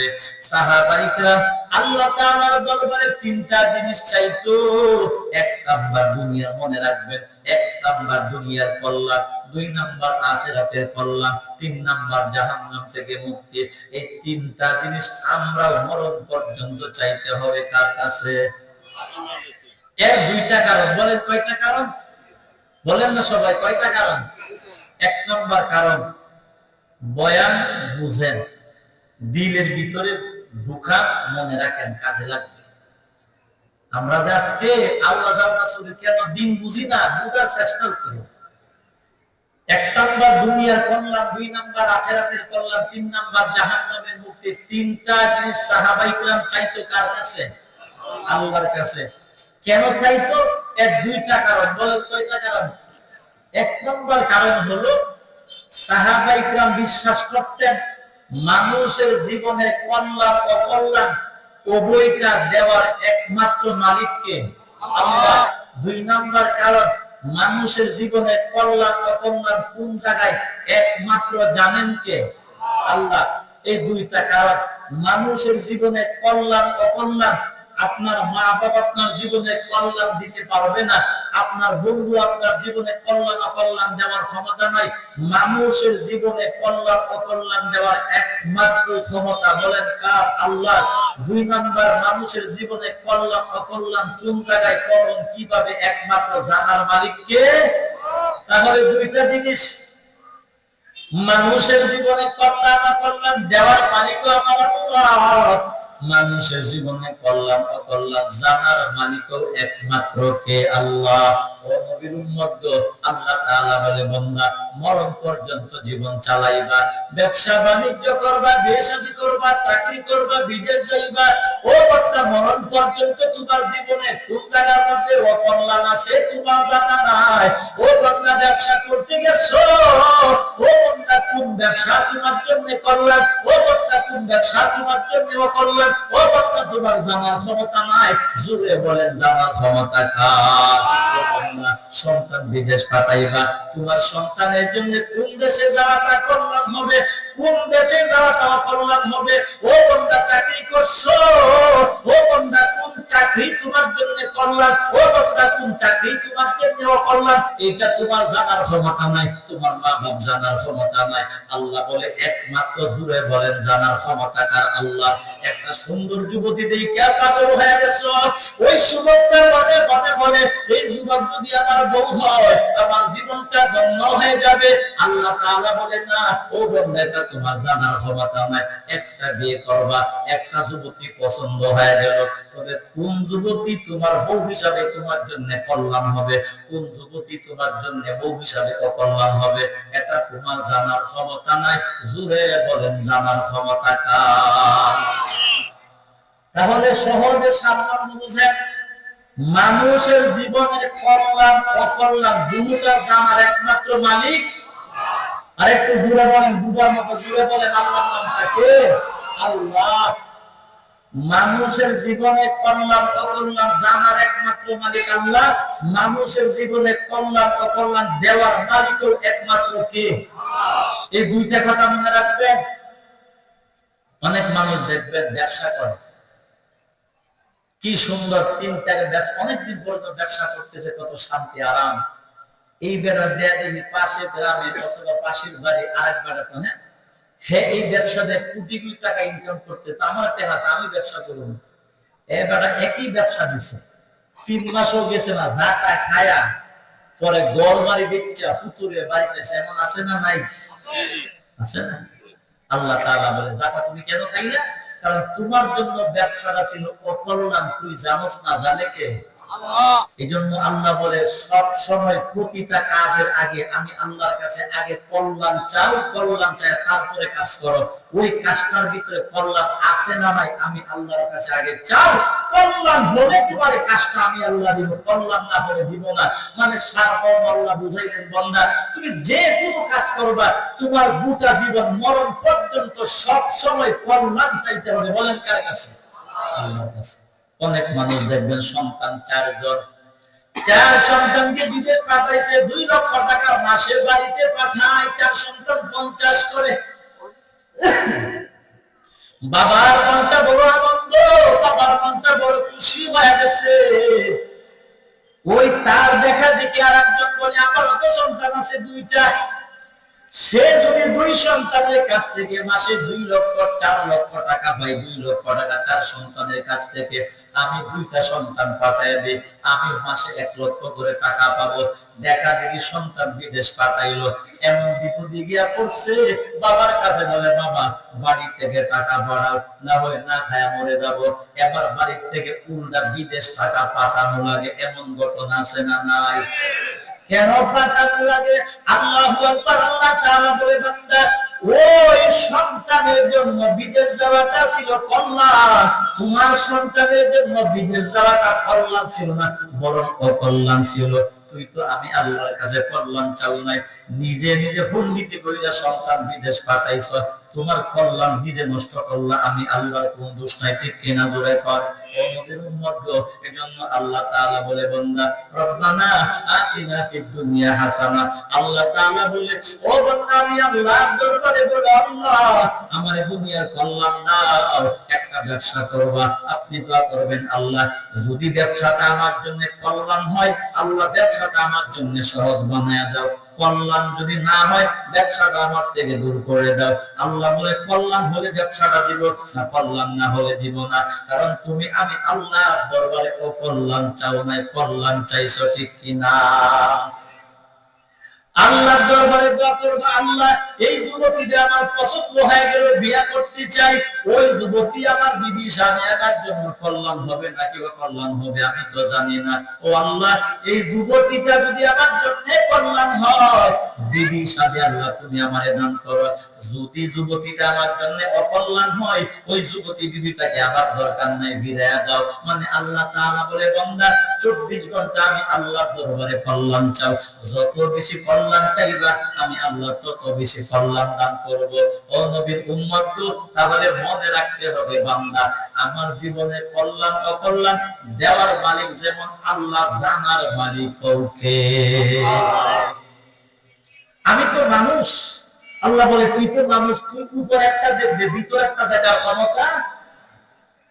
হবে। আল্লাহ তাআলার দরবারে তিনটা জিনিস চাইতো। এক নাম্বার দুনিয়া মনে রাখবেন, এক নাম্বার দুনিয়ার কল্যাণ, দুই নাম্বার আখেরাতের কল্যাণ, তিন নাম্বার জাহান্নাম থেকে মুক্তি। এই তিনটা জিনিস আমরা মরণ পর্যন্ত চাইতে হবে কার কাছে? এর দুইটা কারণ। বলেন কয়টা কারণ? বলেন না সবাই, কয়টা কারণ? এক নম্বর কারণ, বয়ান বুঝেন। দিলের ভিতরে ঢুকা মনে রাখেন, কাজে লাগবে। আমরা যে আজকে আল্লাহ রাসুলের কেন দিন বুঝি না, বুঝার চেষ্টা করি। এক নাম্বার দুনিয়ার কল্যাণ, দুই নাম্বার আখেরাতের কল্যাণ, তিন নাম্বার জাহান নামের মুক্তি। তিনটা জিনিস সাহাবাই কলাম চাইতো কার কাছে? আল্লাহর কাছে। কেন চাইতো? এক দুইটা কারণ। বলে কয়টা কারণ? এক নম্বর কারণ হলো, সাহাবাই কলাম বিশ্বাস করতেন মানুষের জীবনে কল্যাণ অকল্যাণ উভয়টা দেওয়ার একমাত্র মালিককে দুই নম্বর কারণ, মানুষের জীবনে কল্যাণ অকল্যাণ কোন জায়গায় একমাত্র জানেন কে? আল্লাহ। এই দুইটা কারণ, মানুষের জীবনে কল্যাণ অকল্যাণ আপনার মা বাবা আপনার জীবনে কল্যাণ দিতে পারবে না। আপনার বন্ধু আপনার জীবনে কল্যাণ, অকল্যাণ দেওয়ার ক্ষমতা নাই। মানুষের জীবনে কল্যাণ, অকল্যাণ দেওয়ার একমাত্র ক্ষমতা বলেন কার? আল্লাহ। দুই নম্বর, মানুষের জীবনে কল্যাণ, অকল্যাণ কোন জায়গায় করণ কীভাবে একমাত্র জানার মালিককে? তাহলে দুইটা জিনিস। মানুষের জীবনে কল্যাণ, অকল্যাণ দেওয়ার মালিকও আমার মানুষের জীবনে কল্যাণ অকল্যাণ জানার মালিকও একমাত্র কে আল্লাহ। ও নবীর উম্মত আল্লাহ তাআলা বলে, বান্দা, মরণ পর্যন্ত জীবন চালাইবা। ব্যবসা বাণিজ্য করবা বিয়ে করবা, চাকরি করবা, বিদেশ যাইবা। ও বান্দা, মরণ পর্যন্ত তোমার জীবনে কোন জায়গার মধ্যে অকল্যাণ আছে তোমার জানা নাই। ও বান্দা, ব্যবসা করতে গেছো? ও বান্দা, কোন ব্যবসা তোমার জন্য কল্যাণ ও বান্দা, কোন ব্যবসা তোমার জন্য অকল্যাণ ও বান্দা, তোমার জানার ক্ষমতা নাই। জুড়ে বলেন, জানার ক্ষমতা কার? সন্তান বিদেশ পাঠাইবা। তোমার সন্তানের জন্য কোন দেশে যাওয়াটা কল্যাণ হবে? কোন দেশে যাওয়াটা অকল্যাণ হবে? ও বন্ধা, চাকরি করছ? ও বন্ধা, কোন চাকরি তোমার জন্য কল্যাণ? ও বন্ধা, কোন চাকরি তোমার জন্য অকল্যাণ? এটা তোমার জানার ক্ষমতা নাই, তোমার মা বাপ জানার ক্ষমতা নাই। আল্লাহ বলে, একমাত্র জুড়ে বলেন, জানার ক্ষমতা কার আল্লাহ? একটা সুন্দর যুবতী দেখে পাগল হয়ে গেছো? ওই মনে মনে বলে, এই যুবক যদি আমার বউ হয়, আমার জীবনটা ধন্য হয়ে যাবে। আল্লাহ তাআলা বলে না, ও তোমার একটা বিয়ে করবা, একটা যুবতী পছন্দ হয়ে গেল। তবে কোন যুবতী তোমার বউ হিসাবে তোমার জন্য কল্যাণ হবে? কোন যুবতী তোমার জন্য বউ হিসাবে অকল্যাণ হবে? এটা তোমার জানার ক্ষমতা নাই জুড়ে বলেন, জানার ক্ষমতা তাহলে সহজে সামনে বুঝেন মানুষের জীবনের কল্যাণ, অকল্যাণ দুটা জানার একমাত্র মালিক। আরেকটু জুড়ে বলেন দুটার মতো জুড়ে বলেন আল্লাহ নামটা কে আল্লাহ। মানুষের জীবনে কল্যাণ, অকল্যাণ জানার একমাত্র মালিক আল্লাহ। মানুষের জীবনে কল্যাণ, অকল্যাণ দেওয়ার মালিকও একমাত্র কে? এই দুইটা কথা মনে রাখবেন? অনেক মানুষ দেখবেন, ব্যবসা করে। কি সুন্দর তিন চার ব্যবসা, অনেকদিন পর্যন্ত ব্যবসা করতেছে, কত শান্তি, আরাম। এই বেড়া দেয়া দেখি পাশে গ্রামে, অথবা পাশের বাড়ি, আরেক বেড়াটা হ্যাঁ? হ্যাঁ এই ব্যবসাতে কোটি কোটি টাকা ইনকাম করতে, তো আমার টেকা আছে, আমি ব্যবসা করব। এ বেড়া একই ব্যবসা দিছে। তিন মাসও গেছে না ঝাঁটা খায়া, পরে গড় মারি বেচা, পুতুরে বাড়িতে এমন আছে না নাই? আছে না? আল্লাহ তাআলা বলে জাকা তুমি কেন খাইলা? কারণ তোমার জন্য ব্যবসাটা ছিল অকল্যাণ। তুই জানোস না জানে কে? এই জন্য আল্লাহ বলে প্রতিটা কাজের আগে আমি আল্লাহর কাছে আগে কল্যাণ চাও কল্যাণ চাই, তারপরে কাজ করো। ওই কাজটার ভিতরে কল্যাণ আছে না আমি আল্লাহর কাছে আগে চাও কল্যাণ হলে তোমার কাজটা আমি আল্লাহ দিব, কল্যাণ না হলে দিব না। মানে সারমর্ম আল্লাহ বুঝাইলেন, বন্দা, তুমি যে কোনো কাজ করবা, তোমার গোটা জীবন মরণ পর্যন্ত সব সময় কল্যাণ চাইতে হবে। বলেন কার কাছে? আল্লাহর কাছে। অনেক মানুষ দেখবেন, সন্তান চারজন। চার সন্তানকে বিদেশ পাঠাইছে, দুই লক্ষ টাকা মাসের বাড়িতে পাঠায়, চার সন্তান পঞ্চাশ করে। বাবার মনটা বড় আনন্দ, বাবার মনটা বড় খুশি হয়ে গেছে। ওই তার দেখা দেখি আর একজন বলে, আমার তো সন্তান আছে দুইটা। সে যদি দুই সন্তানের কাছ থেকে মাসে দুই লক্ষ, চার লক্ষ টাকা পাই দুই লক্ষ টাকা চার সন্তানের কাছ থেকে আমি দুইটা সন্তান পাঠাইবে আমি মাসে এক লক্ষ করে টাকা পাবো। দেখা দেখি সন্তান বিদেশ পাঠাইলো। এমন বিপদে গিয়া পড়ছে, বাবার কাছে বলে, বাবা, বাড়ি থেকে টাকা বাড়াও, না হয় না খায়া মরে যাব। এবার বাড়ির থেকে উল্টা বিদেশ টাকা পাঠানো লাগে, এমন ঘটনা আছে না নাই? তোমার সন্তানের জন্য বিদেশ ছিল না, বরং ছিল। তুই তো, আমি আল্লাহর কাছে কল্যাণ চাল নাই। নিজে নিজে পণ্ডিতি করিয়া সন্তান বিদেশ পাঠাইছ। তোমার কল্যাণ নিজে নষ্ট করলা, আমি আল্লাহর কোন দোষ নাই, ঠিক কিনা জোরে কর। এজন্য আল্লাহ তাআলা বলে রব্বানা আতিনা ফিদ দুনিয়া হাসানা। আল্লাহ তাআলা বলে, ও আমি আল্লাহর দরবারে বলে, আল্লাহ, আমার দুনিয়ার কল্যাণ একটা ব্যবসা করবা, আপনি দোয়া করবেন, আল্লাহ, যদি ব্যবসাটা আমার জন্য কল্যাণ হয়, আল্লাহ ব্যবসাটা আমার জন্য সহজ বানায় দাও। কল্যাণ যদি না হয়, ব্যবসাটা আমার থেকে দূর করে দাও। আল্লাহ বলে, কল্যাণ হলে ব্যবসাটা দিব না, কল্যাণ না হলে দিব না। কারণ তুমি, আমি আল্লাহ দরবারে ও কল্যাণ চাও নাই। কল্যাণ চাইছ ঠিক কিনা? আল্লাহর দরবারে দোয়া করব, আল্লাহ, এই যুবতীটা আমার পছন্দ হয়ে গেল, বিয়া করতে চাই, ওই যুবতী আমার বিবি স্বামী একার জন্য কল্যাণ হবে নাকি বা কল্যাণ হবে আমি তো জানি না। ও আল্লাহ, এই যুবতীটা যদি আমার জন্য কল্যাণ হয়, বিবি স্বামী আল্লাহ, তুমি আমারে দান করো। যদি যুবতীটা আমার জন্য অকল্যাণ হয়, ওই যুবতী বিবিটাকে আমার দরকার নাই, বিদায় দাও। মানে আল্লাহ তাআলা বলে, বান্দা 24 ঘণ্টা আমি আল্লাহর দরবারে কল্যাণ চাও। যত বেশি কল্যাণ চাইবা, আমি তত বেশি কল্যাণ দান করব। ও নবীর উম্মত তো তাহলে মনে রাখতে হবে বান্দা, আমার জীবনে কল্যাণ, অকল্যাণ দেওয়ার মালিক যেমন আল্লাহ জানার মালিক ওকে। আমি তো মানুষ, আল্লাহ বলে তুই তো মানুষ, তুই উপর একটা দেখবে, ভিতর একটা দেখার ক্ষমতা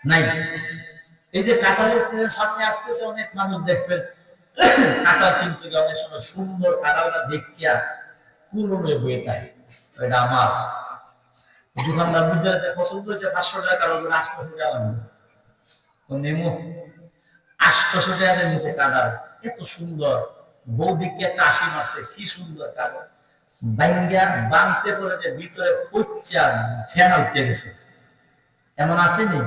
নাই। এই যে সিজনের সামনে আসতেছে, অনেক মানুষ দেখবেন কাঁঠাল কিন্তু অনেক সময় সুন্দর কাঁঠালটা দেখিয়া কুলমে বয়ে তাই এটা আমার। দোকানদার বুঝতে আছে পছন্দ হয়েছে পাঁচশো টাকা কারও আটশো টাকা নেমু। টাকা নিচে এত সুন্দর। বউ দিকে একটা আশি মাসে কি সুন্দর কাঁঠাল বাইঙ্গা বাংসে করে যে ভিতরে ফুচ্চা ফ্যান উঠতে গেছে। এমন আসেনি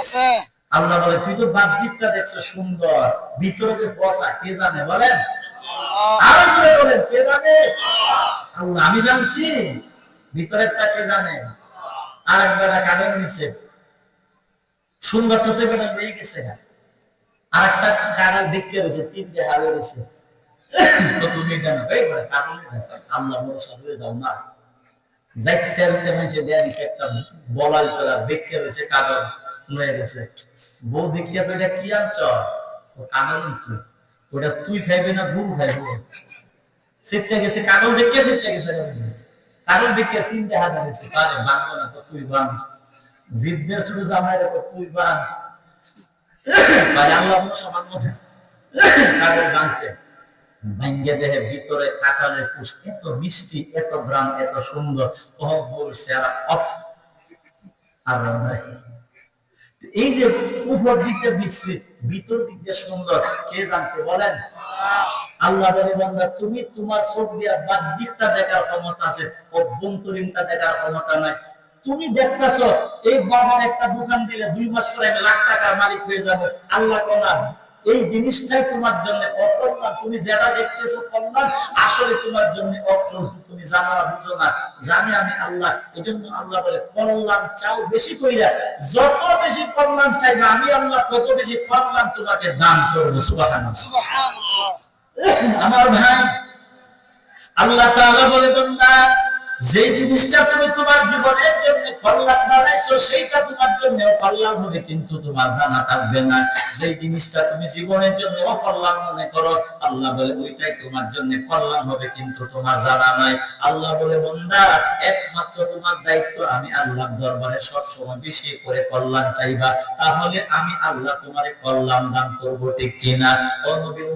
আছে। আল্লাহ বলে তুই তো বাহ্যিকটা দেখছ সুন্দর। ভিতরে যে বসা কে জানে বলেন? আরও জোরে বলেন কে জানে? আল্লাহ আমি জানছি। ভিতরেরটা কে জানে? আর একবার কাগজ নিচে। সুন্দর তো বেটা রয়ে গেছে আর একটা কাগজ দেখতে রয়েছে তিনটে হালে রয়েছে তো তুমি জানো এই বলে কাগজ আল্লাহ হয়ে যাও না। যাইতে যাইতে মানুষে দেয়া দিছে একটা বলা ছাড়া দেখতে রয়েছে কাগজ। লয়ে গেছে। বউ দেখিয়া তো এটা কি আনছ ও কাগজ আনছে ওটা তুই খাইবি না গুরু খাইবো? সেটা গেছে দেখে সেটা গেছে দেখে তিনটে হাত আনেছে। তারে বাংলা না তো, তুই জিদ্দের জামাই তুই বান। তাই আল্লাহ সমান মনে বানছে। ভাঙ্গে দেহে ভিতরে কাঁঠালের পুষ, এত মিষ্টি, এত গ্রাম এত সুন্দর। বলছে, আর অপ আর এই যে সুন্দর, কে বলেন? আল্লাহ তুমি তোমার বাহ্যিকটা দেখার ক্ষমতা আছে, অভ্যন্তরীণটা দেখার ক্ষমতা নাই। তুমি দেখতেছ, এই বাজার একটা দোকান দিলে দুই মাস পরে আমি লাখ টাকার মালিক হয়ে যাব। আল্লাহ কোনা এই জিনিসটাই তোমার জন্য অকল্যাণ তুমি যেটা দেখতেছো কল্যাণ, আসলে তোমার জন্য অকল্যাণ তুমি জানো না, বুঝো না। জানি আমি আল্লাহ এই জন্য আল্লাহ বলে, কল্যাণ চাও বেশি কইরা, যত বেশি কল্যাণ চাইবে, আমি আল্লাহ তত বেশি কল্যাণ তোমাকে দান করব। সুবহানাল্লাহ। আমার ভাই, আল্লাহ তাআলা বলে, বান্দা যে জিনিসটা তুমি তোমার জীবনের জন্য সেইটা তোমার জন্য কল্যাণ হবে, কিন্তু তোমার জানা থাকবে না। যে জিনিসটা তুমি জীবনের জন্য অকল্যাণ মনে করো, আল্লাহ বলে ওইটাই তোমার জন্য কল্যাণ হবে, কিন্তু তোমার জানা নাই। আল্লাহ বলে বন্ধা একমাত্র তোমার দায়িত্ব আমি আল্লাহর দরবারে সবসময় বেশি করে কল্যাণ চাইবা। তাহলে আমি আল্লাহ তোমার কল্যাণ দান করব, ঠিক কিনা ও নবীর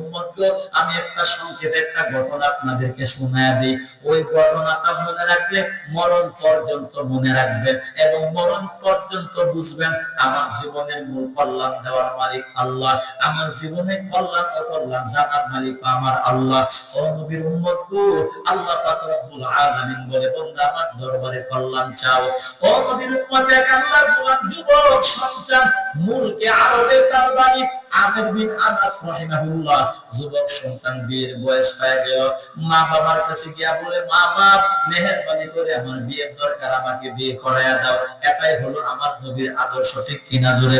আমি একটা সংক্ষেপে একটা ঘটনা আপনাদেরকে শোনায় দিই। ওই ঘটনাটা মনে রাখলে মরণ পর্যন্ত মনে রাখবেন, এবং মরণ পর্যন্ত বুঝবেন, আমার জীবনের মূল কল্যাণ দেওয়ার মালিক আল্লাহ, আমার জীবনে কল্যাণ অকল্যাণ জানার মালিক আমার আল্লাহ। ও নবীর উম্মত আল্লাহ পাক রব্বুল বলে বন্ধু আমার দরবারে কল্যাণ চাও। ও নবীর উম্মত এক আল্লাহ যুবক, সন্তান, মূলকে আরবে তার বাড়ি আমির বিন আনাস রাহিমাহুল্লাহ যুবক সন্তান বিয়ের বয়স হয়ে গেল। মা বাবার কাছে গিয়া বলে মা বাপ মেহেরবানি করে আমার বিয়ের দরকার আমাকে বিয়ে করাইয়া দাও। এটাই হলো আমার নবীর আদর্শ ঠিক কিনা জোরে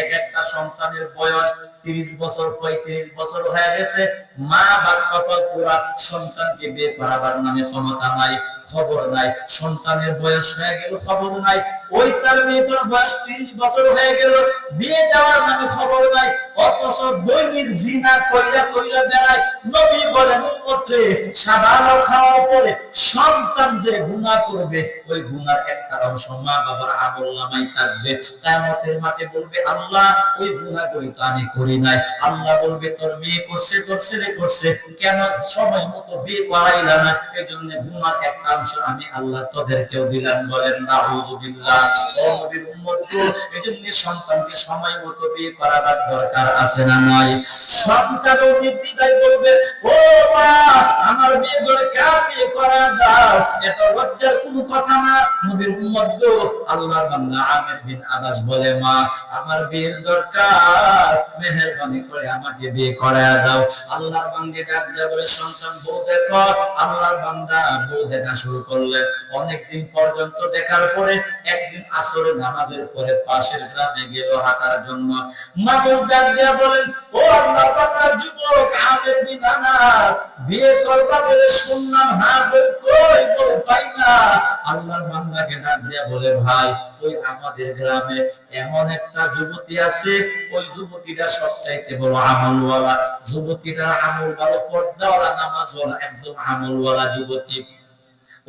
এক একটা সন্তানের বয়স তিরিশ বছর, পঁয়ত্রিশ বছর হয়ে গেছে। মা বাপ কপাল পুরা সন্তানকে বিয়ে করাবার নামে ক্ষমতা নাই, খবর নাই। সন্তানের বয়স হয়ে গেল, খবর নাই। ওই তার মেয়েটার বয়স ত্রিশ বছর হয়ে গেল। বিয়ে দেওয়ার নামে খবর নাই। অথচ দৈনিক জিনা কইরা কইরা বেড়ায়। নবী বলেন, উম্মতে সাবালো খাওয়ার পরে সন্তান যে গুনাহ করবে, ওই গুনার একটা অংশ মা বাবার আমল নামাই থাকবে। কিয়ামতের মাঠে বলবে, আল্লাহ, ওই গুনাহ করি তো আমি করি নাই। আল্লাহ বলবে, তোর মেয়ে করছে তোর ছেলে করছে। কেন সময় মতো বিয়ে করাইলা না? এই জন্য গুনার একটা অংশ আমি আল্লাহ তোদেরকেও দিলাম। বলেন উম্মত এই সন্তানকে সময় মতো বিয়ে করাবার দরকার আছে না নয় বলবে, ও মা, আমার বিয়ে বিয়ে করা দাও এটা লজ্জার কোনো কথা না? নবীর উম্মত গো আমির বিন আবাস বলে, মা, আমার বিয়ের দরকার। মেহেরবানি করে আমাকে বিয়ে করায়া দাও। আল্লাহর বান্দি ডাক দেয় বলে, সন্তান, বউ দেখো। আল্লাহর বান্দা বউ দেখা শুরু করলে। অনেকদিন পর্যন্ত দেখার পরে একদিন আসরে নামাজের পরে পাশের গ্রামে গেল হাঁটার জন্য। মা বউ ডাক দিয়া বলেন ও আল্লাহর বান্দা, যুবক, আমির আনাস বিয়ে করবা বলে শুনলাম হ্যাঁ বল কই বল পাই না। আল্লাহর বান্দাকে ডাক দিয়া বলে, ভাই, ওই আমাদের গ্রামে এমন একটা যুবতী আছে, ওই যুবতীটা সবচাইতে বড় আমলওয়ালা যুবতীটার আমল ভালো পর্দাওয়ালা, নামাজওয়ালা, একদম আমলওয়ালা যুবতী।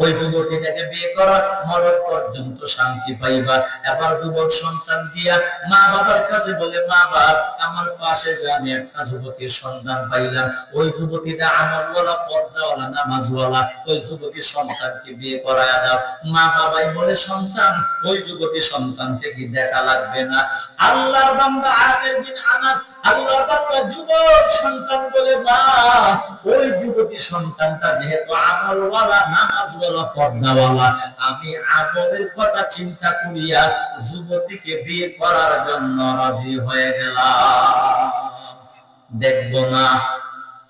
ওই যুবতীটাকে বিয়ে করা মরণ পর্যন্ত শান্তি পাইবা। এবার যুবক সন্তান দিয়া মা বাবার কাছে বলে, মা বাপ, আমার পাশে গ্রামে একটা যুবতীর সন্তান পাইলাম, ওই যুবতীটা আমার আমলওয়ালা, পর্দাওয়ালা, নামাজওয়ালা, ওই যুবতীর সন্তানকে বিয়ে করায় দাও। মা বাবাই বলে, সন্তান, ওই যুবতী সন্তানকে কি দেখা লাগবে না? আল্লাহর বান্দা আগের দিন আনাস সন্তান বলে ওই যুবতী সন্তানটা যেহেতু আমি আমলের কথা চিন্তা করিয়া যুবতীকে বিয়ে করার জন্য রাজি হয়ে গেলাম। দেখব না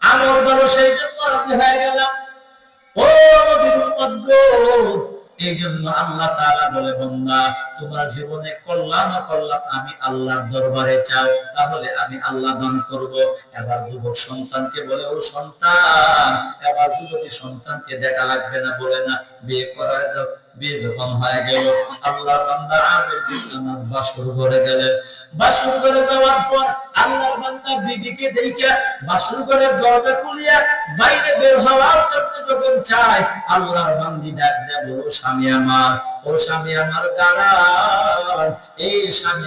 আমল ভালো সেই জন্য রাজি হয়ে গেলাম। ও নবীর এই জন্য আল্লাহ তাআলা বলে বন্ধা তোমার জীবনে কল্যাণ কল্যাণ আমি আল্লাহর দরবারে চাও তাহলে আমি আল্লাহ দান করব। এবার যুবক সন্তানকে বলে, ও সন্তান, এবার যুবতী সন্তানকে দেখা লাগবে না, বলে না, বিয়ে করা হয়ে গেল, আল্লাহ বান্দা বাসর ঘরে গেলেন। বাসর ঘরে যাওয়ার পর বান্দা বিবিকে বাসর দরজা খুলিয়া বাইরে বের হওয়ার যখন আল্লাহর বান্দি ডাক বলো স্বামী আমার, ও স্বামী আমার এই স্বামী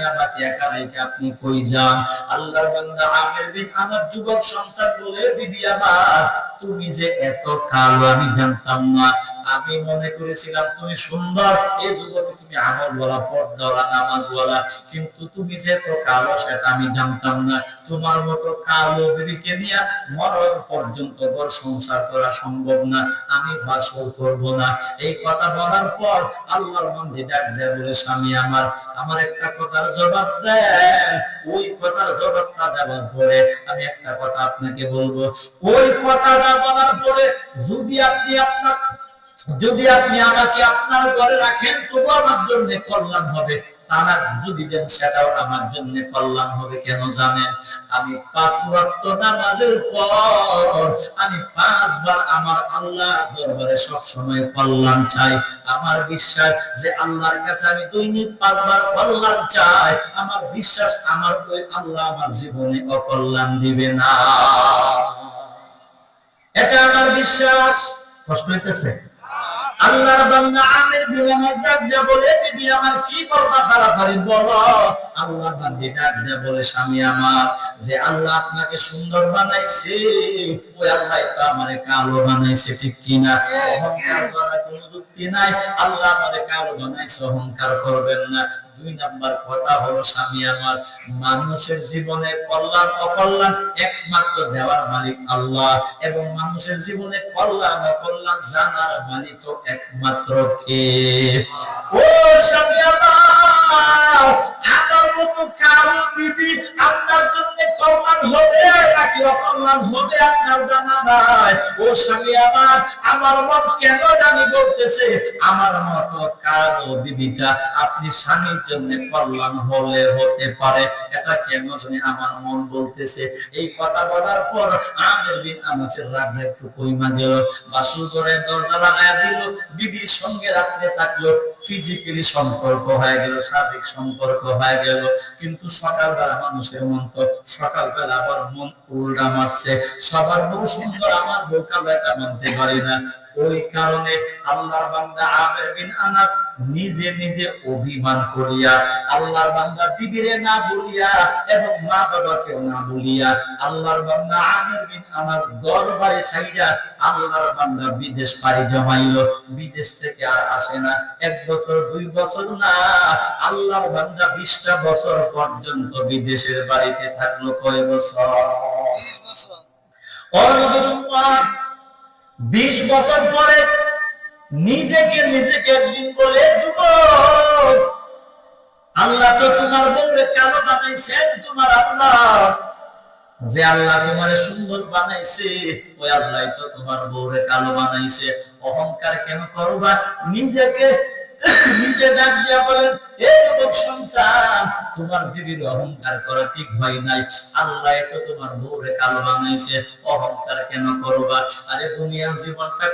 একা রেখে আপনি কই যান? আল্লাহর বান্দা আমির বিন আমার যুবক সন্তান বলে, বিবি আমার, তুমি যে এত কালো আমি জানতাম না। আমি মনে করেছিলাম তুমি সুন্দর। এই যুগতে তুমি আমল বলা পর্দাওয়ালা নামাজ বলা কিন্তু তুমি যে এত কালো, সেটা আমি জানতাম না। তোমার মতো কালো বিবিকে নিয়ে মরণ পর্যন্ত ঘর সংসার করা সম্ভব না। আমি বাসর করব না। এই কথা বলার পর আল্লাহর মন্দির ডাক দেয় বলে, স্বামী আমার আমার একটা কথার জবাব দেন। ওই কথার জবাবটা দেওয়ার পরে আমি একটা কথা আপনাকে বলব। ওই কথাটা বলার পরে যদি আপনি আপনার যদি আপনি আমাকে আপনার ঘরে রাখেন, তবু আমার জন্য কল্যাণ হবে। তালাক যদি দেন, সেটাও আমার জন্য কল্যাণ হবে, কেন জানেন? আমি পাঁচ ওয়াক্ত নামাজের পর আমি পাঁচবার আমার আল্লাহ দরবারে সব সময় কল্যাণ চাই। আমার বিশ্বাস যে আল্লাহর কাছে আমি দৈনিক পাঁচবার কল্যাণ চাই। আমার বিশ্বাস আমার ওই আল্লাহ আমার জীবনে অকল্যাণ দিবে না। এটা আমার বিশ্বাস। কষ্ট হইতেছে আল্লাহর বান্দা আমির বিন ডাক বলে, বিবি, আমার কি করবা তাড়াতাড়ি বলো? আল্লাহর বান্দি ডাক বলে, স্বামী আমার, যে আল্লাহ আপনাকে সুন্দর বানাইছে, ওই আল্লাহ তো আমারে কালো বানাইছে, ঠিক কিনা অহংকার করার কোনো যুক্তি নাই। আল্লাহ আমারে কালো বানাইছে, অহংকার করবেন না। দুই নাম্বার কথা হলো, স্বামী আমার, মানুষের জীবনে কল্যাণ, অকল্যাণ একমাত্র দেওয়ার মালিক আল্লাহ। এবং মানুষের জীবনে কল্যাণ, অকল্যাণ জানার মালিক একমাত্র কে? ও স্বামী আমার! আপনি স্বামীর জন্য কল্যাণ হলে হতে পারে। এটা কেন জানি আমার মন বলতেছে। এই কথা বলার পর আমের বিন আমাদের একটু কইমা গেল। বাসুর করে দরজা লাগায় দিল। বিবির সঙ্গে রাত্রে থাকল। ফিজিক্যালি সম্পর্ক হয়ে গেল শারীরিক সম্পর্ক হয়ে গেল। কিন্তু সকালবেলা মানুষের মন তো সকালবেলা আবার মন উল্টা মারছে। সবার বউ সুন্দর, আমার বউ কালো এটা মানতে পারি না। ওই কারণে আল্লাহর বান্দা আমের বিন আনাস নিজে নিজে অভিমান করিয়া আল্লাহর বান্দা বিবিরে না বলিয়া এবং মা বাবাকেও না বলিয়া আল্লাহর বান্দা আমের বিন আনাস দরবারে ছাইয়া আল্লাহর বান্দা বিদেশ পাড়ি জমাইলো। বিদেশ থেকে আর আসে না। এক বছর দুই বছর না আল্লাহর বান্দা বিশটা বছর পর্যন্ত বিদেশের বাড়িতে থাকল। কয় বছর? অনবির উম্মত বিশ বছর পরে নিজেকে নিজেকে একদিন বলে যুব আল্লাহ তো তোমার বউরে কালো বানাইছেন, তোমার আল্লাহ। যে আল্লাহ তোমার সুন্দর বানাইছে, ওই আল্লাহ তো তোমার বউরে কালো বানাইছে। অহংকার কেন করবা? নিজেকে অহংকার কেন করবা? আরে দুনিয়ার জীবনটা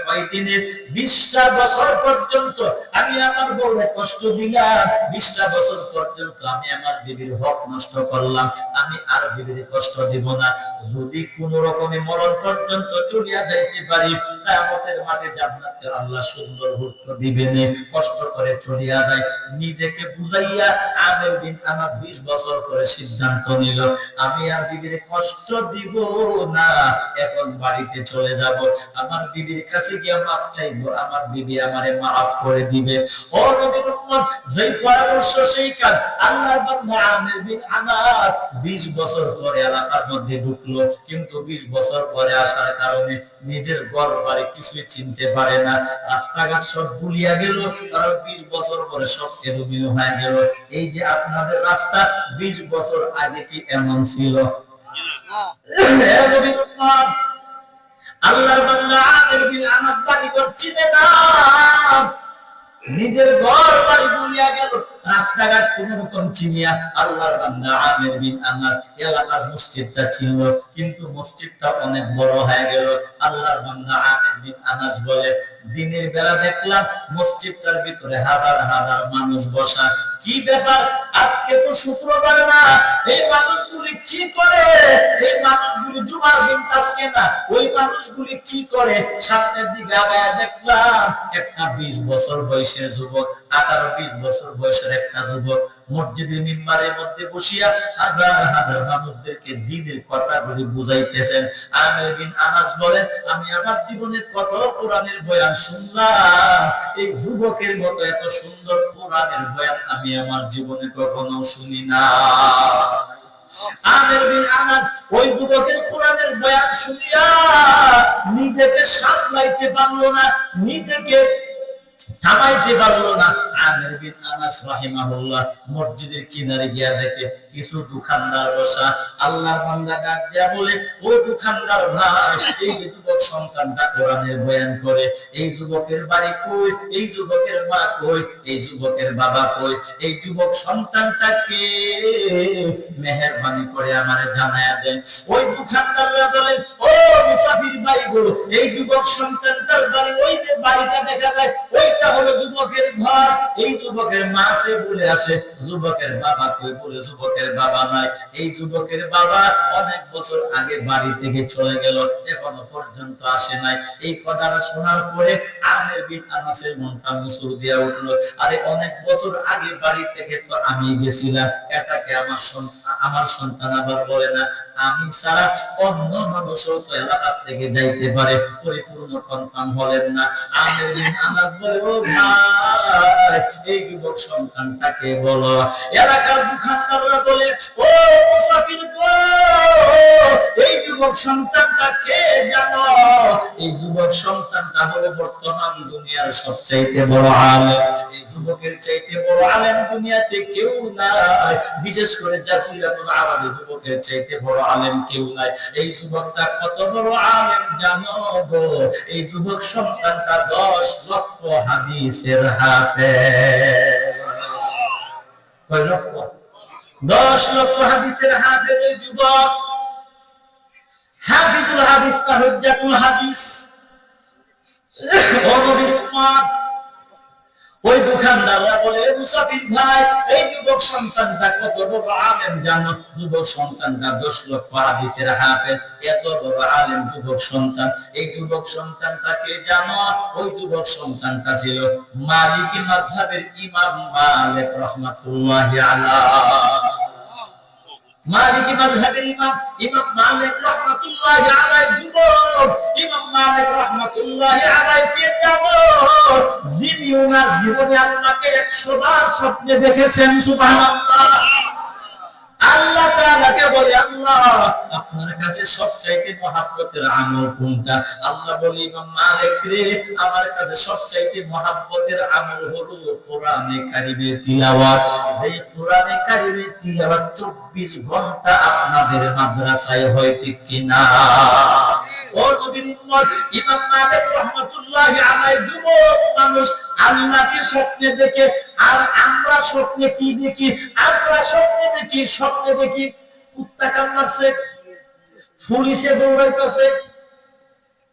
বিশটা বছর পর্যন্ত আমি আমার বউরে কষ্ট দিলাম। বিশটা বছর পর্যন্ত আমি আমার বিবির হক নষ্ট করলাম। আমি আর বিবির কষ্ট দিব না। যদি কোন রকমে মরণ পর্যন্ত চলিয়া যাইতে পারি মাঠে জান্নাতে আল্লাহ সুন্দর হুক্ম দিবেন। কষ্ট করে চলিয়া যায়। নিজেকে বুঝাইয়া আমের বিন আমার 20 বছর করে সিদ্ধান্ত নিল, আমি আর বিবির কষ্ট দিব না, এখন বাড়িতে চলে যাব। আমার বিবির কাছে গিয়ে মাপ চাইব, আমার বিবি আমারে মাফ করে দিবে। ও নবীর উম্মত যেই পরামর্শ, সেই কাজ আল্লাহর বান্দা আমের বিন আমার 20 বছর পরে এলাকার মধ্যে ঢুকলো। কিন্তু 20 বছর পরে আসার কারণে নিজের ঘর বাড়ি কিছুই চিনতে পারে না। রাস্তাঘাট সব ভুলিয়া গেল, কারণ 20 বছর পরে সব এলোমেলো হয়ে গেল। এই যে আপনাদের রাস্তা 20 বছর আগে কি এমন ছিল? হে নবীর উম্মত, আল্লাহর বান্দা আমের বিন আনাত বাড়ি করছিলেন নিজের ঘর বাড়ি গুলিয়া গেল। রাস্তাঘাট কোন চিনিয়া আল্লাহর বান্দা আমের বিন আনাস এলাকার মসজিদটা ছিল, কিন্তু মসজিদটা অনেক বড় হয়ে গেল। আল্লাহর বান্দা আমের বিন আনাস বলে, দিনের বেলা দেখলাম মসজিদটার ভিতরে হাজার হাজার মানুষ বসা। কি ব্যাপার? আজকে তো শুক্রবার না। এই মানুষগুলি কি করে? এই জুমার দিন আজকে না, ওই মানুষগুলি কি করে? সামনের দিকে আগায় দেখলাম, একটা বিশ বছর বয়সের যুবক, আঠারো বিশ বছর বয়সের একটা যুবক মসজিদের মিম্বারের মধ্যে বসিয়া হাজার হাজার মানুষদেরকে দিনের কথাগুলি বুঝাইতেছেন। আমের বিন আনাস বলেন, আমি আমার জীবনে কত কোরআনের বয়ান শুনলাম। এই যুবকের মতো এত সুন্দর কোরআনের বয়ান আমি আমার জীবনে কখনো শুনি না। আমের বিন আনাস ওই যুবকের কোরআনের বয়ান শুনিয়া নিজেকে সামলাইতে পারল না, নিজেকে থামাইতে পারল না। আমের বিন আনাস রাহিমাহুল্লাহ মসজিদের কিনারে গিয়া দেখে কিছু দোকানদার বসা, আল্লাহর বান্দা ডাক দিয়া বলে, ও দোকানদার ভাই, এই যে যুবক সন্তানটা কোরআনের বয়ান করে, এই যুবকের বাড়ি কই, এই যুবকের মা কই, এই যুবকের বাবা কই, এই যুবক সন্তানটাকে মেহেরবানি করে আমারে জানায়া দেন, ওই দোকানদাররা বলেন ও মুসাফির ভাই গো, এই যুবক সন্তানটার বাড়ি, ওই যে বাড়িটা দেখা যায়, ওইটা হলো যুবকের ঘর। এই যুবকের মা সে বলে আছে যুবকের বাবা কই? বলে, যুবকের বাবা নাই এই যুবকের বাবা অনেক বছর আগে বাড়ি থেকে চলে গেল, এখনও পর্যন্ত আসে নাই। এই কথাটা শোনার পরে আমের বিন আনাসের মনটা মুসুর দিয়া উঠল। আরে, অনেক বছর আগে বাড়ি থেকে তো আমি গেছিলাম। এটাকে আমার আমার সন্তান আবার বলে না। আমি ছাড়া অন্য মানুষও তো এলাকা থেকে যাইতে পারে, পরিপূর্ণ সন্তান হলেন না। আমের বিন আনাস বলে, ও ভাই, এই যুবক সন্তানটাকে বলো, এলাকার দোকানদাররা বলে, ও মুসাফির গো, এই যুবক সন্তানটা কে জানো? এই যুবক সন্তানটা হলো বর্তমান দুনিয়ার সবচাইতে বড় আলেম। এই যুবকের চাইতে বড় আলেম দুনিয়াতে কেউ নাই। বিশেষ করে জাসিরাতুল আরবে যুবকের চাইতে বড় আলেম কেউ নাই। এই যুবকটা কত বড় আলেম জানো গো? এই যুবক সন্তানটা দশ লক্ষ হাদিসের হাফেজ। কয় লক্ষ? দশ লক্ষ হাদিসের যুবক। হাফিজুল হাদিস হাদিস। ওই দোকানদাররা বলে মুসাফির ভাই, এই যুবক সন্তানটা কত বড় আলেম জানো? যুবক সন্তানটা দশ লক্ষ হাদিসের এত বড় আলেম যুবক সন্তান। এই যুবক সন্তানটাকে জানো? ওই যুবক সন্তানটা ছিল মালিকি মাযহাবের ইমাম মালিক রাহমাতুল্লাহি আলাইহি। মালিকি মাযহাবের ইমাম ইমাম মালিক রাহমাতুল্লাহি আলাইহি যুবক, ইমাম মালিক রাহমাতুল্লাহি আলাইহি কে জানো যিনি ওনার জীবনে আল্লাহকে 100 বার স্বপ্নে দেখেছেন, সুবহানাল্লাহ। আল্লাহ তাআলাকে বলে, আল্লাহ, আপনার কাছে সবচাইতে মহাব্বতের আমল কোনটা? আল্লাহ বলে, ইমাম মালিক রে, আমার কাছে সবচাইতে মহাব্বতের আমল হলো কোরআনে কারিমের তিলাওয়াত। যেই কোরআনে কারিমের তিলাওয়াত 24 ঘণ্টা আপনাদের মাদ্রাসায় হয় ঠিক কিনা? মানুষ, আল্লাহকে স্বপ্নে দেখে, আর আমরা স্বপ্নে কি দেখি? আমরা স্বপ্নে দেখি স্বপ্নে দেখি, কুত্তা কামড়াচ্ছে, পুলিশে দৌড়াইতেছে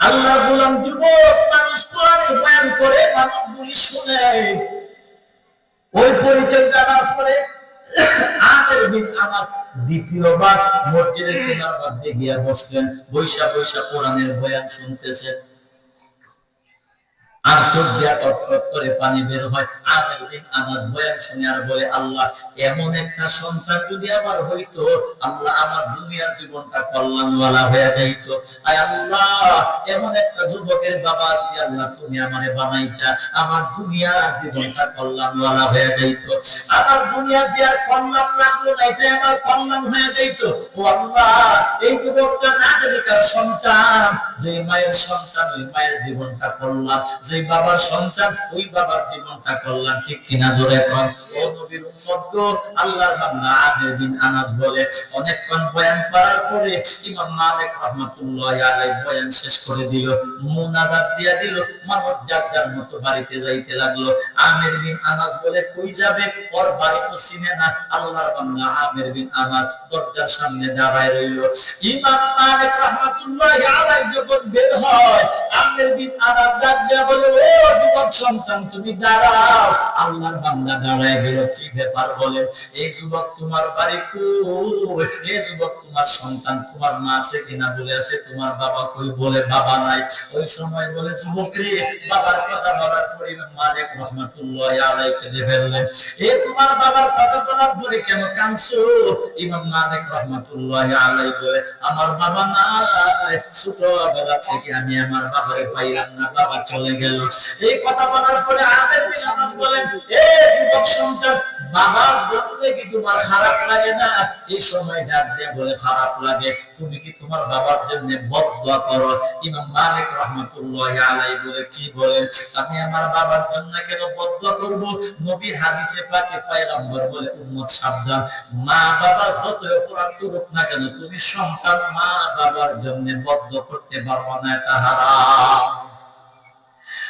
আল্লাহ গোলাম যুবক, মানুষ কোরআনে বয়ান করে মানুষগুলি শুনে। ওই পরিচয় জানার পরে আমের বিন আমার দ্বিতীয়বার মসজিদের কিনার মধ্যে গিয়া বসলেন, বৈশা বৈশা কোরআনের বয়ান শুনতেছেন আর চোখ দিয়া টটফট করে পানি বের হয়। আমের বিন আনাস বয়ান শুনে আর বলে, আল্লাহ, এমন একটা সন্তান যদি আমার হইতো, আল্লাহ আমার দুনিয়ার জীবনটা কল্যাণওয়ালা হয়ে যাইতো। আয় আল্লাহ, এমন একটা যুবকের বাবা যদি আল্লাহ তুমি আমারে বানাইতা, আমার দুনিয়ার জীবনটা কল্যাণওয়ালা হয়ে যাইতো। আমার দুনিয়া দেওয়ার কল্যাণ লাগল না এটা আমার কল্যাণ হয়ে যাইতো। ও আল্লাহ, এই যুবকটা না জানি সন্তান, যে মায়ের সন্তান, ওই মায়ের জীবনটা কল্যাণ, যে বাবার সন্তান, ওই বাবার জীবনটা কল্যাণ, ঠিক কিনা জোরে কন? ও নবীর উম্মত গো, আল্লাহর বান্দা আদের দিন আনাস বলে, অনেকক্ষণ বয়ান করার পরে ইমাম মালিক রাহমাতুল্লাহি আলাইহি বয়ান শেষ করে দিল মুনাদাত দিয়া দিল মানুষ যার যার মতো বাড়িতে যাইতে লাগল। আমির বিন আনাস বলে, কই যাবে? ওর বাড়ি তো চিনে না, আল্লাহর বান্দা আমির বিন আনাস দরজার সামনে দাঁড়ায় রইল। ইমাম মালিক রাহমাতুল্লাহি আলাইহি যখন বের হয় তোমার বাবা কই বলে বাবা নাই? ওই সময় বলে, যুবক রে, বাবার কথা বলার পরে মালিক রহমাতুল্লাহ দিয়ে ফেললেন। এ তোমার বাবার কথা বলার পরে কেন ইমাম মালিক রহমাতুল্লাহ আলাই বলে, আমার বাবা নাই। ছোটবেলা থেকে আমি আমার বাবারে পাইলাম বাবা চলে গেল এই কথা বলার পরে বলেন, এ যুবক সন্তান, বাবার বললে কি তোমার খারাপ লাগে না? এই সময় ডাক দিয়ে বলে, খারাপ লাগে। তুমি কি তোমার বাবার জন্য করো? ইমাম মালিক আলাই বলে, কি আমি আমার বাবার জন্য কেন বদদোয়া করব? নবী হাদিসে পাকে পয়গম্বর বলে, উম্মত, সাবধান। মা বাবা যত অপরাধ করুক না কেন? তুমি সন্তান, মা বাবার জন্য বদ্ধ করতে পারব না, এটা হারাম।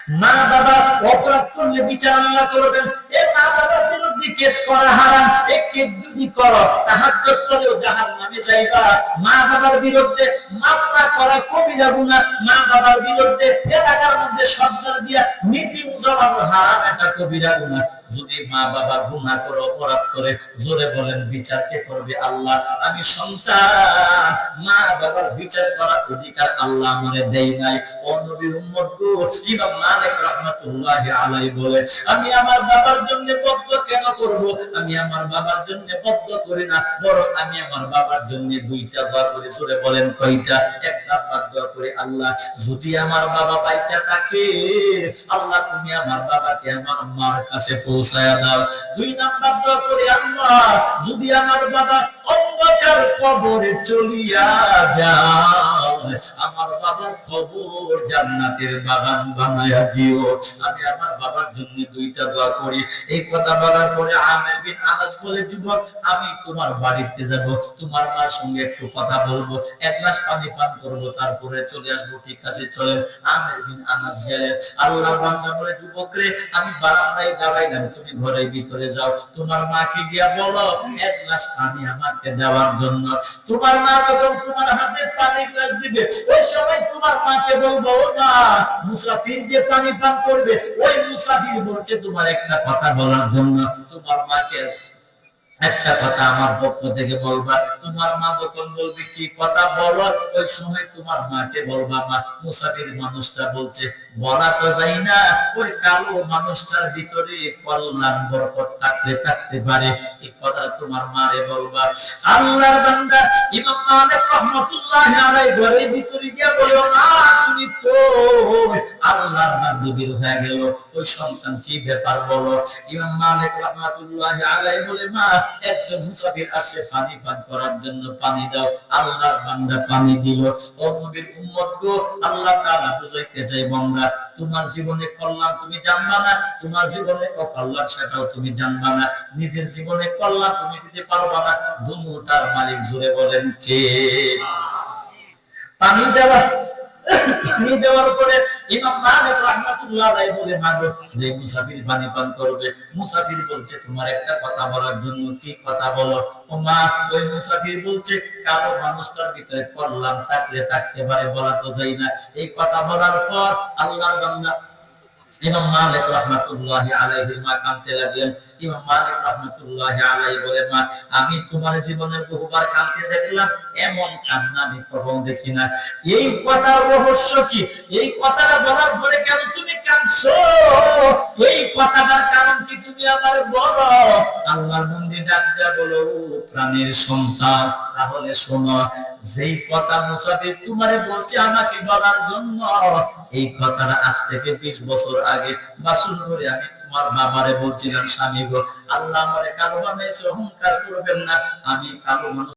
মা বাবা অপরাধ করলে বিচার আল্লাহ করবেন। এ মা বাবার বিরুদ্ধে কেস করা হারাম, এ কেস যদি করো, তাহাজ্জুদ করেও জাহান্নামে যাইবা। মা বাবার বিরুদ্ধে মামলা করা কবিরা না। মা বাবার বিরুদ্ধে এলাকার মধ্যে সর্দার দিয়া নীতি উজালানো হারাম, এটা কবিরা গুনাহ যদি মা বাবা গুনাহ করে, অপরাধ করে, জোরে বলেন, বিচার কে করবে আল্লাহ? আমি সন্তান। মা বাবার বিচার করার অধিকার আল্লাহ আমারে দেয় নাই। ও ইমাম মালিক আলাইহি বলে, আমি আমার বাবার জন্য বদ্ধ কেন করব? আমি আমার বাবার জন্য বদ্ধ করি না। বরং আমি আমার বাবার জন্য দুইটা দোয়া করি, জোরে বলেন কয়টা? এক নাম্বার দোয়া করি, আল্লাহ, যদি আমার বাবা বাইচা থাকে, আল্লাহ, তুমি আমার বাবাকে আমার মার কাছে পৌঁছায়া দাও দুই নাম্বার দোয়া করে আল্লাহ যদি আমার বাবা অন্ধকার কবরে চলিয়া যায় আমার বাবার কবর জান্নাতের বাগান বানায়া দিও। আমি আমার বাবার জন্য দুইটা দোয়া করি। এই কথা বলার পরে আমের বিন আনাস বলে, যুবক, আমি তোমার বাড়িতে যাব। তোমার মার সঙ্গে একটু কথা বলব। এক গ্লাস পানি পান করব। তারপরে চলে আসব। ঠিক আছে, চলেন। আমের বিন আনাস গেলেন। আল্লাহ বলে যুবক রে, আমি বারান্দায় দাঁড়াইলাম। তুমি ঘরের ভিতরে যাও। তোমার মাকে গিয়া বলো, এক গ্লাস পানি আমাকে দেওয়ার জন্য। তোমার মা যখন তোমার হাতে পানি গ্লাস দিবে, ওই সময় তোমার মাকে বলব মা, মুসাফির যে পানি পান করবে, ওই মুসাফির বলছে তোমার একটা কথা বলার জন্য। তোমার মাকে একটা কথা আমার পক্ষ থেকে বলবা। তোমার মা যখন বলবে, কি কথা বলো? ওই সময় তোমার মাকে বলবা, মা, মুসাফির মানুষটা বলছে বলা তো যাই না, ওই কালো মানুষটার ভিতরে কল্যাণ বরকত থাকতে থাকতে পারে। এই কথা তোমার মারে বলবা। আল্লাহর বান্দা, ইমাম মালিক রাহমাতুল্লাহ আলাইহি ঘরের ভিতরে গিয়ে বলো না, তুমি তো আল্লাহর বান্দা বের হয়ে গেল। ওই সন্তান কি ব্যাপার বলো? ইমাম মালিক রাহমাতুল্লাহ আলাইহি বলে, মা, একজন মুসাফির আসে, পানি পান করার জন্য পানি দাও। আল্লাহর বান্দা পানি দিল। ও নবীর উম্মত গো, আল্লাহ তাআলা বুঝাইতে চাই বান্দা তোমার জীবনে কল্যাণ তুমি জানবা না, তোমার জীবনে অকল্যাণ সেটাও তুমি জানবা না। নিজের জীবনে কল্যাণ তুমি দিতে পারবা না। দুটার মালিক জুড়ে বলেন কে? পানি দেওয়া দেওয়ার পরে ইমাম মালিক রাহমাতুল্লাহ আলাইহি বলে মাগো যে মুসাফির পানি পান করবে, মুসাফির বলছে, তোমার একটা কথা বলার জন্য কি কথা বলো? ও মা, ওই মুসাফির বলছে, কালো মানুষটার ভিতরে কল্যাণ থাকলে থাকতে পারে বলা তো যায় না। এই কথা বলার পর আল্লাহর বান্দা ইমাম মালিক রহমাতুল্লাহি আলাইহি মা কাঁদতে লাগলেন। আমি তোমার জীবনের বহুবার দেখলাম, এমন কান্না আমি দেখি না। এই কথার রহস্য কি? এই কথাটা বলার পরে কেন তুমি কাঁদছো? এই কথাটার কারণ কি তুমি বলো আল্লাহর মন্দির বলো প্রাণের সন্তান, তাহলে শোনো, যেই কথা মুসাফির তোমারে বলছে আমাকে বলার জন্য, এই কথাটা আজ থেকে বিশ বছর আগে বাসন করে আমি তোমার বাবারে বলছিলাম, স্বামী গো, আল্লাহ আমারে কালো বানাইছে, অহংকার করবেন না। আমি কালো মানুষ